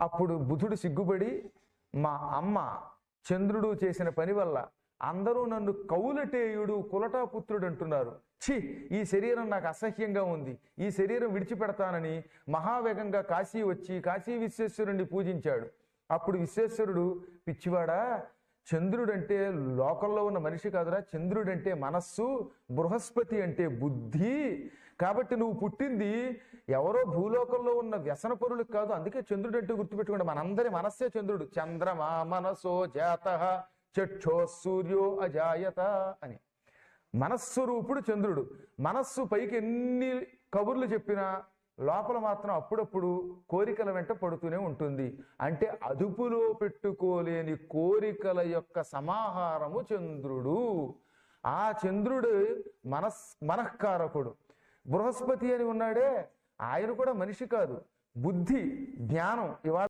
అప్పుడు బుధుడు సిగ్గుపడి మా అమ్మ చంద్రుడు చేసిన పని వల్ల అందరూ నన్ను కౌలటేయుడు కులటాపుత్రుడు అంటున్నారు. ఛీ ఈ శరీరం నాకు అసహ్యంగా ఉంది. ఈ శరీరం విడిచిపెడతానని మహావేగంగా కాశీ వచ్చి కాశీ విశ్వేశ్వరుణ్ణి పూజించాడు. అప్పుడు విశ్వేశ్వరుడు పిచ్చివాడా చంద్రుడంటే లోకంలో ఉన్న మనిషి కాదురా. చంద్రుడంటే మనస్సు బృహస్పతి అంటే బుద్ధి. కాబట్టి నువ్వు పుట్టింది ఎవరో భూలోకంలో ఉన్న వ్యసన పరులకు కాదు. అందుకే చంద్రుడు అంటే గుర్తుపెట్టుకోండి. మనందరి మనస్సే చంద్రుడు. చంద్రమా మనసో జాత చక్షో సూర్యో అజాయత అని. మనస్సురూపుడు చంద్రుడు. మనస్సు పైకి ఎన్ని కబుర్లు చెప్పినా లోపల మాత్రం అప్పుడప్పుడు కోరికల వెంట పడుతూనే ఉంటుంది. అంటే అదుపులో పెట్టుకోలేని కోరికల యొక్క సమాహారము చంద్రుడు. ఆ చంద్రుడు మనస్ మనఃకారకుడు. బృహస్పతి అని ఉన్నాడే. ఆయన కూడా మనిషి కాదు. బుద్ధి జ్ఞానం ఇవాళ